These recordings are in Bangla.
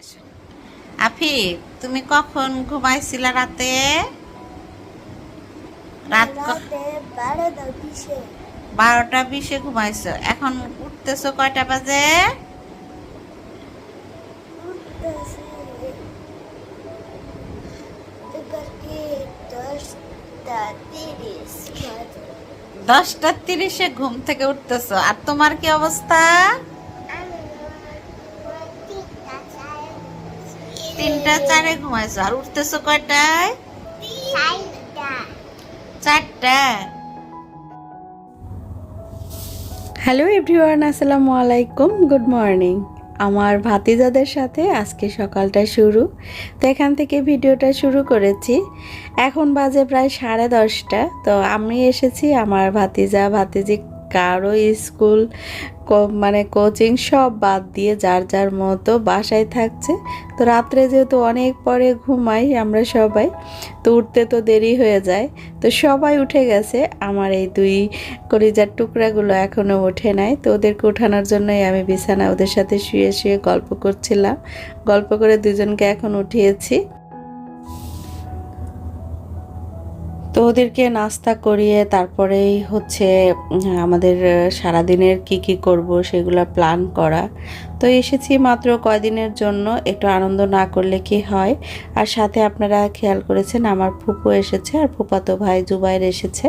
আসো আফি তুমি কখন ঘুমাইছিলা রাতে? রাত বারোটা বিশে। ঘুমাইছো। এখন উঠতেছো কয়টা বাজে। দশটা তিরিশে ঘুম থেকে উঠতেছো। আর তোমার কি অবস্থা আমি তিনটা চার তিনটা চারে ঘুমাইছো। আর উঠতেছো কয়টায়? চারটা। হ্যালো এভরিওয়ান আসসালামু আলাইকুম। Good morning. আমার ভাতিজাদের সাথে আজকে সকালটা শুরু। তো এখান থেকে ভিডিওটা শুরু করেছি। এখন বাজে প্রায় সাড়ে দশটা। তো আমি এসেছি আমার ভাতিজা ভাতিজি কারও স্কুল মানে কোচিং সব বাদ দিয়ে যার যার মতো বাসায় থাকছে। তো রাত্রে যেহেতু অনেক পরে ঘুমাই আমরা সবাই, তো উঠতে তো দেরি হয়ে যায়। তো সবাই উঠে গেছে। আমার এই দুই কলিজার টুকরাগুলো এখনও ওঠে নাই। তো ওদেরকে উঠানোর জন্যই আমি বিছানা ওদের সাথে শুয়ে শুয়ে গল্প করছিলাম। গল্প করে দুজনকে এখন উঠিয়েছি। তো ওদেরকে নাস্তা করিয়ে তারপরেই হচ্ছে আমাদের সারাদিনের কি কি করব সেগুলো প্ল্যান করা। তো এসেছি মাত্র কয়দিনের জন্য, একটু আনন্দ না করলে কি হয়? আর সাথে আপনারা খেয়াল করেছেন, আমার ফুপু এসেছে আর ফুপাতো ভাই জুবাইর এসেছে।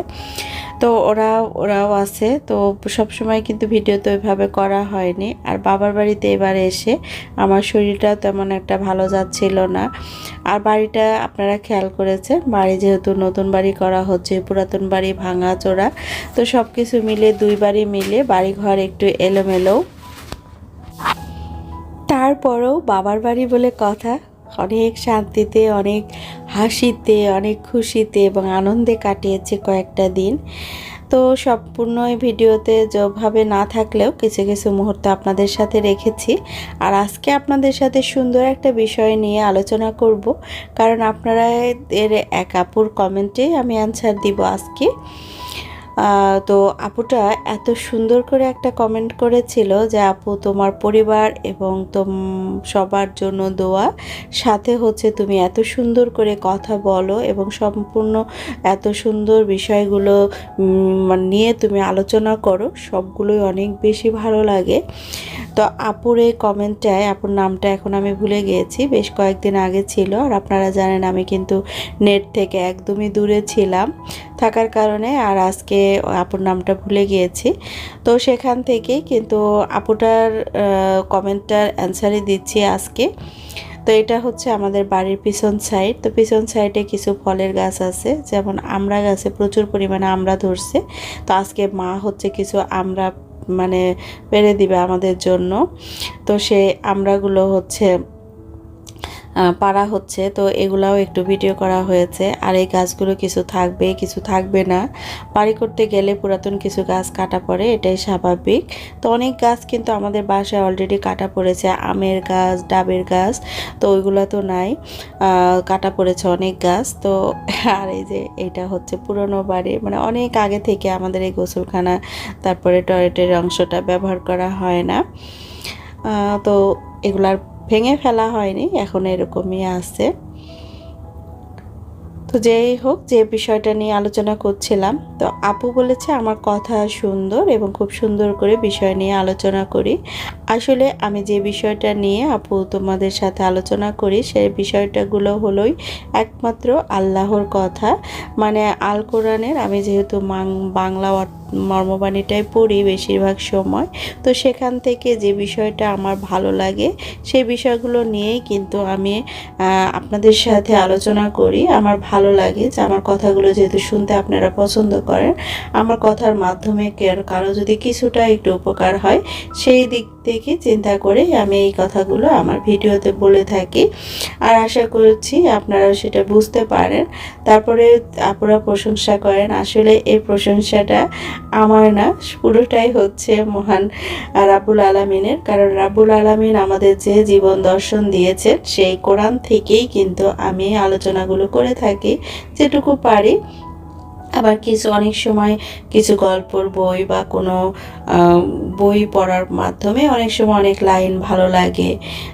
তো ওরা, ওরাও আছে, তো সব সময় কিন্তু ভিডিও তো ওইভাবে করা হয়নি। আর বাবার বাড়িতে এবার এসে আমার শরীরটা তেমন একটা ভালো যাচ্ছিল না। আর বাড়িটা আপনারা খেয়াল করেছেন, বাড়ি যেহেতু নতুন বাড়ি করা হচ্ছে, পুরাতন বাড়ি ভাঙা চোরা তো সব কিছু মিলে, দুই বাড়ি মিলে বাড়ি ঘর একটু এলোমেলো। তারপরেও বাবার বাড়ি বলে কথা, অনেক শান্তিতে, অনেক হাসিতে, অনেক খুশিতে এবং আনন্দে কাটিয়েছে কয়েকটা দিন। তো সম্পূর্ণ এই ভিডিওতে যেভাবে না থাকলেও কিছু কিছু মুহূর্ত আপনাদের সাথে রেখেছি। আর আজকে আপনাদের সাথে সুন্দর একটা বিষয় নিয়ে আলোচনা করব, কারণ আপনারা এর এক আপুর কমেন্টে আমি অ্যান্সার দিব আজকে। তো আপুটা এত সুন্দর করে একটা কমেন্ট করেছিল যে, আপু, তোমার পরিবার এবং তোম, সবার জন্য দোয়া। সাথে হচ্ছে তুমি এত সুন্দর করে কথা বলো এবং সম্পূর্ণ এত সুন্দর বিষয়গুলো মানে নিয়ে তুমি আলোচনা করো। সবগুলোই অনেক বেশি ভালো লাগে। তো আপুর এই কমেন্টটায় আপুর নামটা এখন আমি ভুলে গিয়েছি, বেশ কয়েকদিন আগে ছিল। আর আপনারা জানেন আমি কিন্তু নেট থেকে একদমই দূরে ছিলাম। থাকার কারণে আর আজকে আপুর নামটা ভুলে গিয়েছি। তো সেখান থেকে কিন্তু আপুটার কমেন্টটার অ্যান্সারই দিচ্ছি আজকে। তো এটা হচ্ছে আমাদের বাড়ির পিছন সাইড। তো পিছন সাইডে কিছু ফলের গাছ আছে, যেমন আমড়া গাছে প্রচুর পরিমাণে আমড়া ধরছে। তো আজকে মা হচ্ছে কিছু আমড়া মানে পেরে দিবে আমাদের জন্য। তো সেই আমড়াগুলো হচ্ছে পাড়া হচ্ছে, তো এগুলাও একটু ভিডিও করা হয়েছে। আর এই গাছগুলো কিছু থাকবে কিছু থাকবে না। বাড়ি করতে গেলে পুরাতন কিছু গাছ কাটা পড়ে, এটাই স্বাভাবিক। তো অনেক গাছ কিন্তু আমাদের বাসায় অলরেডি কাটা পড়েছে, আমের গাছ, ডাবের গাছ, তো ওইগুলো তো নাই কাটা পড়েছে অনেক গাছ। তো আর এই যে এটা হচ্ছে পুরনো বাড়ি মানে অনেক আগে থেকে আমাদের এই গোসলখানা, তারপরে টয়লেটের অংশটা ব্যবহার করা হয় না। তো এগুলার ভেঙে ফেলা হয়নি, এখন এরকমই আছে। তো যেই হোক, যে বিষয়টা নিয়ে আলোচনা করছিলাম, তো আপু বলেছে আমার কথা সুন্দর এবং খুব সুন্দর করে বিষয় নিয়ে আলোচনা করি। আসলে আমি যে বিষয়টা নিয়ে আপু তোমাদের সাথে আলোচনা করি সেই বিষয়টাগুলো হলোই একমাত্র আল্লাহর কথা। মানে আল কোরআনের আমি যেহেতু বাংলা মর্মবাণীটাই পড়ি বেশিরভাগ সময়, তো সেখান থেকে যে বিষয়টা আমার ভালো লাগে, সেই বিষয়গুলো নিয়েই কিন্তু আমি আপনাদের সাথে আলোচনা করি। আমার ভালো লাগে যে আমার কথাগুলো যেহেতু শুনতে আপনারা পছন্দ করেন, আমার কথার মাধ্যমে কারও যদি কিছুটা একটু উপকার হয়, সেই দিক থেকে চিন্তা করে আমি এই কথাগুলো আমার ভিডিওতে বলে থাকি। আর আশা করছি আপনারা সেটা বুঝতে পারেন। তারপরে আপনারা প্রশংসা করেন, আসলে এই প্রশংসাটা আমার না, পুরোটাই হচ্ছে মহান রাবুল আলামিনের। কারণ রাবুল আলামিন আমাদের যে জীবন দর্শন দিয়েছেন, সেই কোরআন থেকেই কিন্তু আমি আলোচনাগুলো করে থাকি, যেটুকু পারি। আবার কিছু, অনেক সময় কিছু গল্পর বই বা কোনো বই পড়ার মাধ্যমে অনেক সময় অনেক লাইন ভালো লাগে।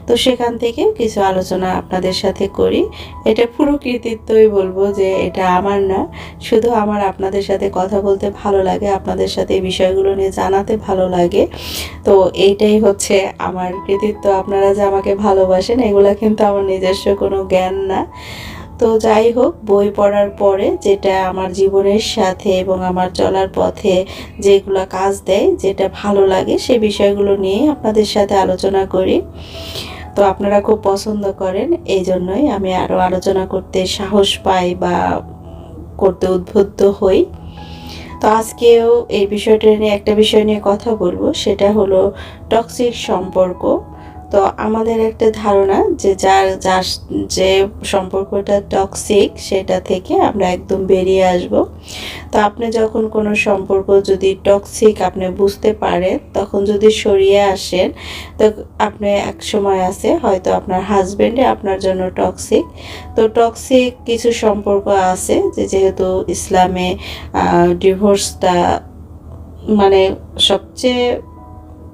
তো সেখান থেকে কিছু আলোচনা আপনাদের সাথে করি। এটা পুরো কৃতিত্বই বলব যে এটা আমার না, শুধু আমার আপনাদের সাথে কথা বলতে ভালো লাগে, আপনাদের সাথে এই বিষয়গুলো নিয়ে জানাতে ভালো লাগে। তো এইটাই হচ্ছে আমার কৃতিত্ব, আপনারা যে আমাকে ভালোবাসেন, এগুলা কিন্তু আমার নিজস্ব কোনো জ্ঞান না। তো যাই হোক, বই পড়ার পরে যেটা আমার জীবনের সাথে এবং আমার চলার পথে যেগুলো কাজ দেয়, যেটা ভালো লাগে সে বিষয়গুলো নিয়ে আপনাদের সাথে আলোচনা করি। তো আপনারা খুব পছন্দ করেন এই জন্যই আমি আরও আলোচনা করতে সাহস পাই বা করতে উদ্বুদ্ধ হই। তো আজকেও এই বিষয়টা নিয়ে একটা বিষয় নিয়ে কথা বলব, সেটা হলো টক্সিক সম্পর্ক। তো আমাদের একটা ধারণা যে যার যার যে সম্পর্কটা টক্সিক সেটা থেকে আমরা একদম বেরিয়ে আসব। তো আপনি যখন কোনো সম্পর্ক যদি টক্সিক আপনি বুঝতে পারেন, তখন যদি সরিয়ে আসেন, তো আপনি এক সময় আছে হয়তো আপনার হাজবেন্ডে আপনার জন্য টক্সিক তো টক্সিক কিছু সম্পর্ক আছে যে যেহেতু ইসলামে ডিভোর্সটা মানে সবচেয়ে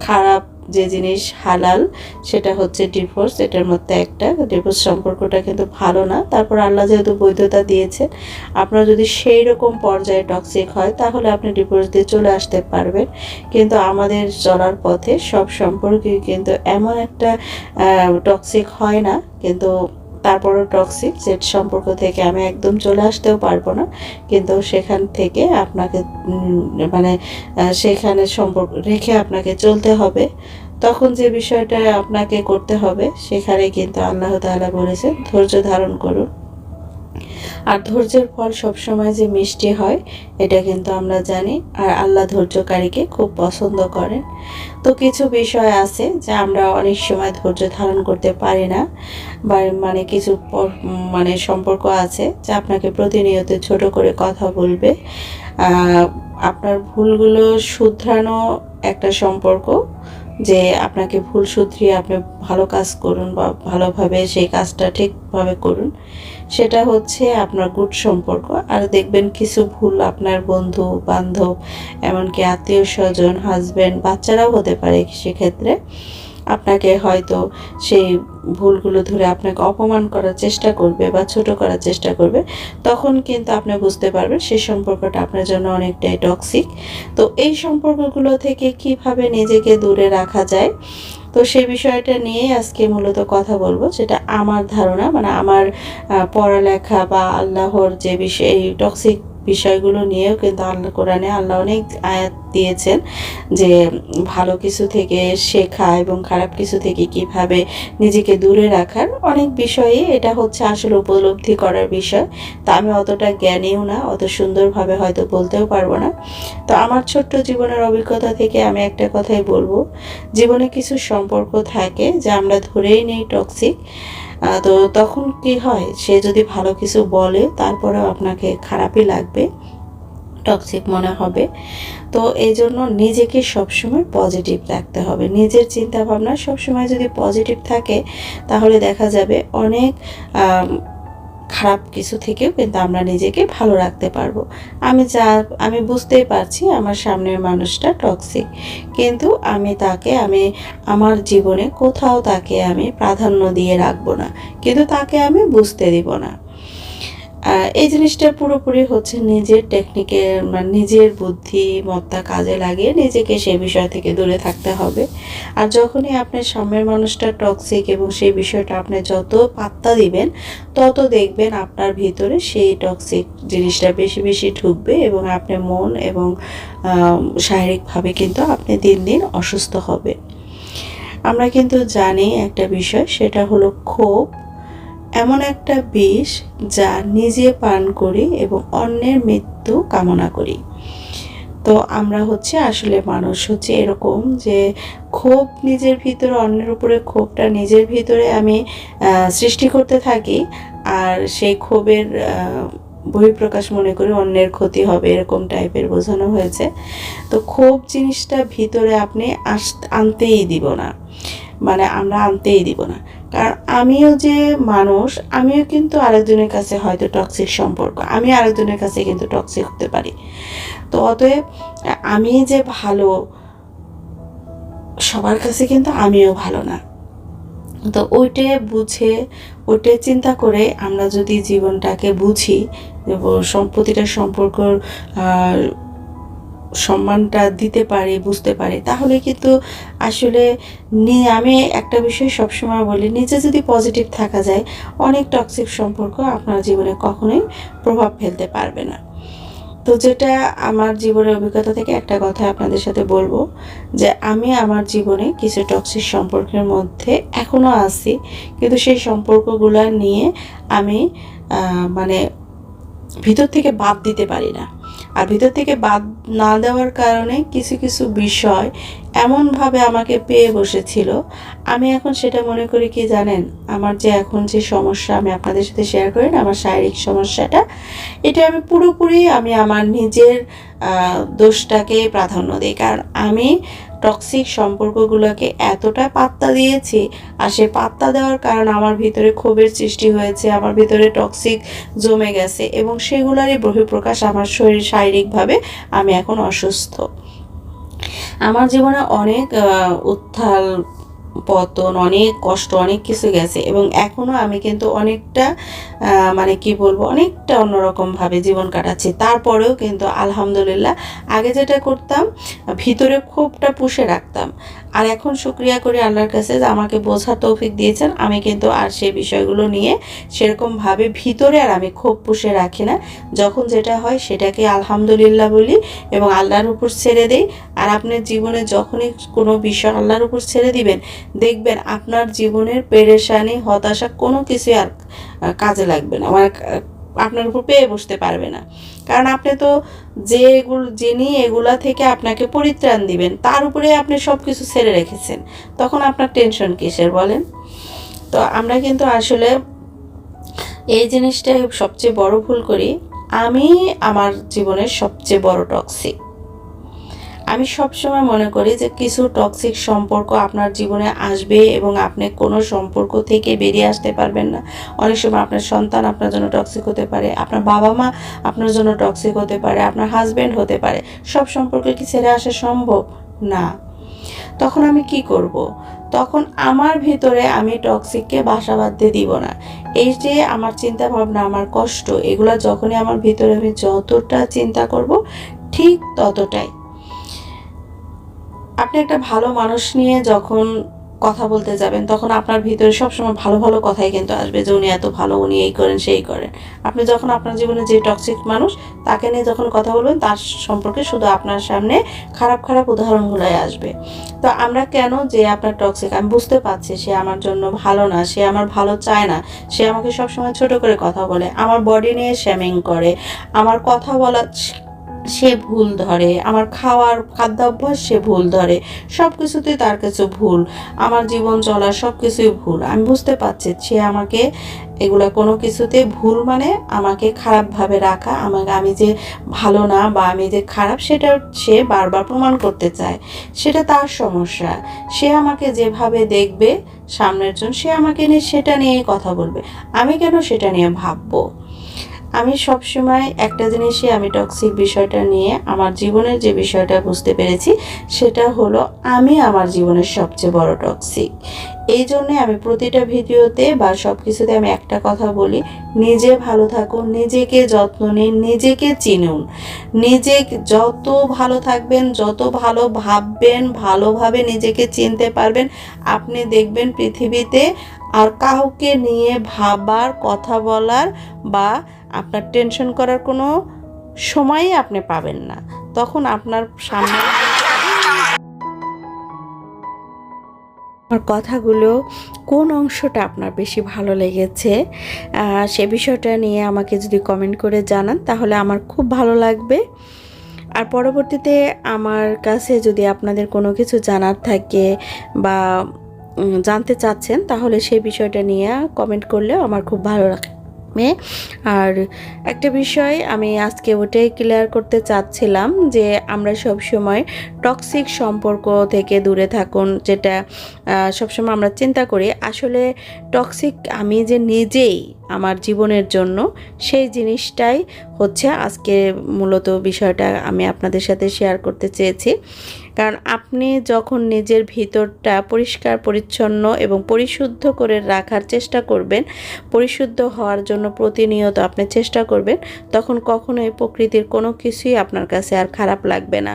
খারাপ যে জিনিস হালাল, সেটা হচ্ছে ডিভোর্স এটার মধ্যে একটা। ডিভোর্স সম্পর্কটা কিন্তু ভালো না। তারপর আল্লাহ যেহেতু বৈধতা দিয়েছে আপনার যদি সেই রকম পর্যায়ে টক্সিক হয়, তাহলে আপনি ডিভোর্স দিয়ে চলে আসতে পারবেন। কিন্তু আমাদের চলার পথে সব সম্পর্কে কিন্তু এমন একটা টক্সিক হয় না। কিন্তু তারপরও টক্সিক সেট সম্পর্ক থেকে আমি একদম চলে আসতেও পারব না। কিন্তু সেখান থেকে আপনাকে মানে সেখানে সম্পর্ক রেখে আপনাকে চলতে হবে। তখন যে বিষয়টা আপনাকে করতে হবে, সেখানে কিন্তু আল্লাহ তাআলা বলেছেন, ধৈর্য ধারণ করুন। আর ধৈর্যের ফল সবসময় যে মিষ্টি হয়, এটা কিন্তু আমরা জানি। আর আল্লাহ ধৈর্যকারীকে খুব পছন্দ করেন। তো কিছু বিষয় আছে যা আমরা অনেক সময় ধৈর্য ধারণ করতে পারি না, বা মানে কিছু মানে সম্পর্ক আছে যা আপনাকে প্রতিনিয়ত ছোট করে কথা বলবে। আপনার ভুলগুলো শুধরানো একটা সম্পর্ক যে আপনাকে ভুল শুধরিয়ে আপনি ভালো কাজ করুন বা ভালোভাবে সেই কাজটা ঠিকভাবে করুন, সেটা হচ্ছে আপনার গুড সম্পর্ক। আর দেখবেন কিছু ভুল আপনার বন্ধু, বান্ধব, এমনকি আত্মীয় স্বজন হাজব্যান্ড বাচ্চারাও হতে পারে সেক্ষেত্রে। আপনাকে হয়তো সেই ভুলগুলো ধরে আপনাকে অপমান করার চেষ্টা করবে বা ছোট করার চেষ্টা করবে, তখন কিন্তু আপনি বুঝতে পারবেন সেই সম্পর্কটা আপনার জন্য অনেকটাই টক্সিক তো এই সম্পর্কগুলো থেকে কীভাবে নিজেকে দূরে রাখা যায়? তো সেই বিষয়টা নিয়ে আজকে মূলত কথা বলব, যেটা আমার ধারণা মানে আমার পড়ালেখা বা আল্লাহর যে বিষয়, এই টক্সিক বিষয়গুলো নিয়েও কিন্তু আল্লাহ কোরআনে আল্লাহ অনেক আয়াত দিয়েছেন যে ভালো কিছু থেকে শেখা এবং খারাপ কিছু থেকে কীভাবে নিজেকে দূরে রাখার অনেক বিষয়ে এটা হচ্ছে আসলে উপলব্ধি করার বিষয়। তা আমি অতটা জ্ঞানীও না, অত সুন্দরভাবে হয়তো বলতেও পারব না। তো আমার ছোট্ট জীবনের অভিজ্ঞতা থেকে আমি একটা কথাই বলব। জীবনে কিছু সম্পর্ক থাকে যা আমরা ধরেই নেই টক্সিক তো তখন কি হয়? সে যদি ভালো কিছু বলে, তারপরেও আপনাকে খারাপই লাগবে। টক্সিক মনে হবে। তো এই জন্য নিজেকে সবসময় পজিটিভ রাখতে হবে। নিজের চিন্তা ভাবনা সবসময় যদি পজিটিভ থাকে, তাহলে দেখা যাবে অনেক খারাপ কিছু থেকেও কিন্তু আমরা নিজেকে ভালো রাখতে পারব। আমি যা, আমি বুঝতেই পারছি আমার সামনের মানুষটা টক্সিক কিন্তু আমি তাকে, আমি আমার জীবনে কোথাও তাকে আমি প্রাধান্য দিয়ে রাখব না। কিন্তু তাকে আমি বুঝতে দিব না। এই জিনিসটা পুরোপুরি হচ্ছে নিজের টেকনিকের মানে নিজের বুদ্ধিমত্তা কাজে লাগিয়ে নিজেকে সেই বিষয় থেকে দূরে থাকতে হবে। আর যখনই আপনার সামনের মানুষটা টক্সিক এবং সেই বিষয়টা আপনি যত পাত্তা দিবেন, তত দেখবেন আপনার ভিতরে সেই টক্সিক জিনিসটা বেশি বেশি ঢুকবে এবং আপনার মন এবং শারীরিকভাবে কিন্তু আপনি দিন দিন অসুস্থ হবে। আমরা কিন্তু জানি একটা বিষয়, সেটা হলো ক্ষোভ। এমন একটা বিষ যা নিজে পান করি এবং অন্যের মৃত্যু কামনা করি। তো আমরা হচ্ছে আসলে মানুষ হচ্ছে এরকম যে ক্ষোভ নিজের ভিতরে, অন্যের উপরে ক্ষোভটা নিজের ভিতরে আমি সৃষ্টি করতে থাকি আর সেই ক্ষোভের বহিঃপ্রকাশ মনে করি অন্যের ক্ষতি হবে এরকম টাইপের বোঝানো হয়েছে। তো ক্ষোভ জিনিসটা ভিতরে আপনি আস, আনতেই দিব না। মানে আমরা আনতেই দিব না। কারণ আমিও যে মানুষ, আমিও কিন্তু আরেকজনের কাছে হয়তো টক্সিক সম্পর্ক। আমি আরেকজনের কাছে কিন্তু টক্সিক হতে পারি। তো অতএব, আমি যে ভালো, সবার কাছে কিন্তু আমিও ভালো না। তো ওইটা বুঝে, ওইটা চিন্তা করে আমরা যদি জীবনটাকে বুঝি প্রতিটা সম্পর্ক সম্মানটা দিতে পারি, বুঝতে পারি, তাহলে কিন্তু আসলে আমি একটা বিষয় সবসময় বলি, নিজে যদি পজিটিভ থাকা যায়, অনেক টক্সিক সম্পর্ক আপনার জীবনে কখনোই প্রভাব ফেলতে পারবে না। তো যেটা আমার জীবনের অভিজ্ঞতা থেকে একটা কথা আপনাদের সাথে বলব, যে আমি আমার জীবনে কিছু টক্সিক সম্পর্কের মধ্যে এখনও আছি, কিন্তু সেই সম্পর্কগুলো নিয়ে আমি মানে ভিতর থেকে বাদ দিতে পারি না। আর ভিতর থেকে বাদ না দেওয়ার কারণে কিছু কিছু বিষয় এমনভাবে আমাকে পেয়ে বসেছিল। আমি এখন সেটা মনে করি কি জানেন? আমার যে এখন যে সমস্যা আমি আপনাদের সাথে শেয়ার করি না, আমার শারীরিক সমস্যাটা, এটা আমি পুরোপুরি আমি আমার নিজের দোষটাকে প্রাধান্য দিই। কারণ আমি টক্সিক সম্পর্কগুলোকে এতটা পাত্তা দিয়েছি আর সে পাত্তা দেওয়ার কারণ আমার ভিতরে ক্ষোভের সৃষ্টি হয়েছে, আমার ভিতরে টক্সিক জমে গেছে এবং সেগুলারই বহিঃপ্রকাশ আমার শরীর শারীরিকভাবে আমি এখন অসুস্থ। আমার জীবনে অনেক উত্থাল পতন, অনেক কষ্ট, অনেক কিছু গেছে এবং এখনও আমি কিন্তু অনেকটা মানে কি বলব, অনেকটা অন্যরকমভাবে জীবন কাটাচ্ছি। তারপরেও কিন্তু আলহামদুলিল্লাহ আগে যেটা করতাম, ভিতরে খুবটা পুষে রাখতাম। আর এখন শুক্রিয়া করি আল্লাহর কাছে যে আমাকে বোঝার তৌফিক দিয়েছেন। আমি কিন্তু আর সেই বিষয়গুলো নিয়ে সেরকমভাবে ভিতরে আর আমি ক্ষোভ পুষে রাখি না। যখন যেটা হয় সেটাকে আলহামদুলিল্লাহ বলি এবং আল্লাহর উপর ছেড়ে দেই। আর আপনার জীবনে যখনই কোনো বিষয় আল্লাহর উপর ছেড়ে দিবেন দেখবেন আপনার জীবনের পেরেশানি, হতাশা কোনো কিছু আর কাজে লাগবে না। মানে আপনার উপর পেয়ে বসতে পারবে না। কারণ আপনি তো যে এগুলো, যিনি এগুলা থেকে আপনাকে পরিত্রাণ দিবেন, তার উপরে আপনি সব কিছু ছেড়ে রেখেছেন। তখন আপনার টেনশন কিসের বলেন? তো আমরা কিন্তু আসলে এই জিনিসটাই সবচেয়ে বড় ভুল করি। আমি আমার জীবনের সবচেয়ে বড় টক্সিক আমি সবসময় মনে করি যে কিছু টক্সিক সম্পর্ক আপনার জীবনে আসবে এবং আপনি কোনো সম্পর্ক থেকে বেরিয়ে আসতে পারবেন না। অনেক সময় আপনার সন্তান আপনার জন্য টক্সিক হতে পারে, আপনার বাবা মা আপনার জন্য টক্সিক হতে পারে, আপনার হাজব্যান্ড হতে পারে। সব সম্পর্কে কি ছেড়ে আসা সম্ভব? না। তখন আমি কি করব। তখন আমার ভিতরে আমি টক্সিককে বাসা বাঁধতে দিব না। এই যে আমার চিন্তা ভাবনা আমার কষ্ট, এগুলো যখনই আমার ভিতরে আমি যতটা চিন্তা করব, ঠিক ততটাই। আপনি একটা ভালো মানুষ নিয়ে যখন কথা বলতে যাবেন, তখন আপনার ভিতরে সবসময় ভালো ভালো কথাই কিন্তু আসবে যে উনি এত ভালো, উনি এই করেন, সেই করেন। আপনি যখন আপনার জীবনে যে টক্সিক মানুষ, তাকে নিয়ে যখন কথা বলবেন, তার সম্পর্কে শুধু আপনার সামনে খারাপ খারাপ উদাহরণগুলোই আসবে। তো আমরা কেন যে আপনার টক্সিক আমি বুঝতে পারছি সে আমার জন্য ভালো না, সে আমার ভালো চায় না। সে আমাকে সবসময় ছোট করে কথা বলে, আমার বডি নিয়ে শ্যামিং করে, আমার কথা বলা সে ভুল ধরে, আমার খাওয়ার খাদ্যাভ্যাস সে ভুল ধরে সব কিছুতেই তার কাছে ভুল, আমার জীবন চলা সব কিছুই ভুল। আমি বুঝতে পারছি সে আমাকে এগুলো কোনো কিছুতে ভুল মানে আমাকে খারাপভাবে রাখা, আমাকে আমি যে ভালো না বা আমি যে খারাপ সেটা সে বারবার প্রমাণ করতে চায়। সেটা তার সমস্যা। সে আমাকে যেভাবে দেখবে, সামনের জন, সে আমাকে নিয়ে সেটা নিয়েই কথা বলবে। আমি কেন সেটা নিয়ে ভাববো? আমি সবসময় একটা জিনিসই আমি টক্সিক বিষয়টা নিয়ে আমার জীবনের যে বিষয়টা বুঝতে পেরেছি, সেটা হলো আমি আমার জীবনের সবচেয়ে বড় টক্সিক এই জন্যে আমি প্রতিটা ভিডিওতে বা সব কিছুতে আমি একটা কথা বলি, নিজে ভালো থাকুন, নিজেকে যত্ন নিন, নিজেকে চিনুন। নিজে যত ভালো থাকবেন, যত ভালো ভাববেন, ভালোভাবে নিজেকে চিনতে পারবেন, আপনি দেখবেন পৃথিবীতে আর কাউকে নিয়ে ভাবার, কথা বলার বা আপনার টেনশন করার কোনো সময়ই আপনি পাবেন না। তখন আপনার সামনে আমার কথাগুলো কোন অংশটা আপনার বেশি ভালো লেগেছে সে বিষয়টা নিয়ে আমাকে যদি কমেন্ট করে জানান, তাহলে আমার খুব ভালো লাগবে। আর পরবর্তীতে আমার কাছে যদি আপনাদের কোনো কিছু জানার থাকে বা জানতে চাচ্ছেন, তাহলে সেই বিষয়টা নিয়ে কমেন্ট করলেও আমার খুব ভালো লাগ- মেয়ে। আর একটা বিষয়, আমি আজকে ওটাই ক্লিয়ার করতে চাচ্ছিলাম যে আমরা সব সময় টক্সিক সম্পর্ক থেকে দূরে থাকুন, যেটা সবসময় আমরা চিন্তা করি, আসলে টক্সিক আমি যে নিজেই আমার জীবনের জন্য, সেই জিনিসটাই হচ্ছে আজকে মূলত বিষয়টা আমি আপনাদের সাথে শেয়ার করতে চেয়েছি। কারণ আপনি যখন নিজের ভিতরটা পরিষ্কার, পরিচ্ছন্ন এবং পরিশুদ্ধ করে রাখার চেষ্টা করবেন, পরিশুদ্ধ হওয়ার জন্য প্রতিনিয়ত আপনি চেষ্টা করবেন, তখন কখনোই প্রকৃতির কোনো কিছুই আপনার কাছে আর খারাপ লাগবে না।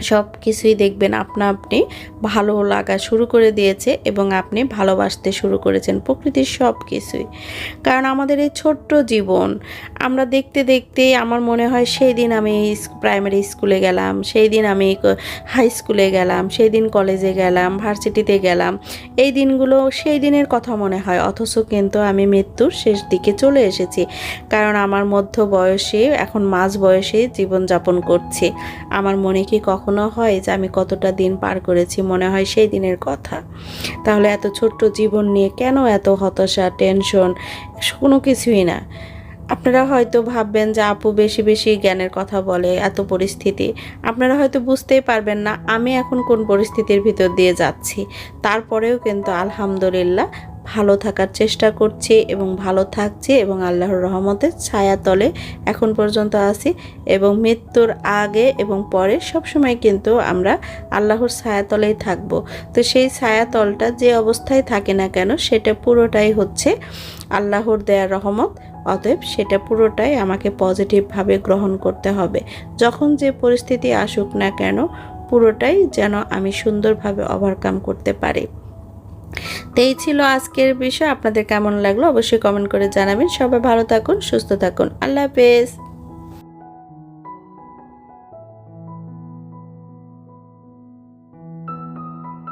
সব কিছুই দেখবেন আপনা আপনি ভালো লাগা শুরু করে দিয়েছে এবং আপনি ভালোবাসতে শুরু করেছেন প্রকৃতির সব কিছুই। কারণ আমাদের এই ছোট্ট জীবন, আমরা দেখতে দেখতে আমার মনে হয় সেই দিন আমি প্রাইমারি স্কুলে গেলাম, সেই দিন আমি হাই স্কুলে গেলাম, সেই দিন কলেজে গেলাম ভার্সিটিতে গেলাম। এই দিনগুলো সেই দিনের কথা মনে হয়, অথচ কিন্তু আমি মৃত্যুর শেষ দিকে চলে এসেছি। কারণ আমার মধ্য বয়সে এখন মাঝ বয়সে জীবনযাপন করছি। আমার মনে কি কখনো হয় যে আমি কতটা দিন পার করেছি, মনে হয় সেই দিনের কথা। তাহলে এত ছোট্ট জীবন নিয়ে কেন এত হতাশা, টেনশন, কোনো কিছুই না। আপনারা হয়তো ভাববেন যে, আপু বেশি বেশি জ্ঞানের কথা বলে এত পরিস্থিতি। আপনারা হয়তো বুঝতেই পারবেন না, আমি এখন কোন পরিস্থিতির ভিতর দিয়ে যাচ্ছি। তারপরেও কিন্তু আলহামদুলিল্লাহ ভালো থাকার চেষ্টা করছি এবং ভালো থাকছি এবং আল্লাহর রহমতের ছায়াতলে এখন পর্যন্ত আছি এবং মৃত্যুর আগে এবং পরে সবসময় কিন্তু আমরা আল্লাহর ছায়াতলেই থাকব। তো সেই ছায়াতলটা যে অবস্থায় থাকে না কেন, সেটা পুরোটাই হচ্ছে আল্লাহর দেয়ার রহমত। অতএব সেটা পুরোটাই আমাকে পজিটিভভাবে গ্রহণ করতে হবে। যখন যে পরিস্থিতি আসুক না কেন, পুরোটাই যেন আমি সুন্দরভাবে ওভারকাম করতে পারি। তো এই ছিল আজকের বিষয়। আপনাদের কেমন লাগল অবশ্যই কমেন্ট করে জানাবেন। সবাই ভালো থাকুন, সুস্থ থাকুন। আল্লাহ হাফেজ।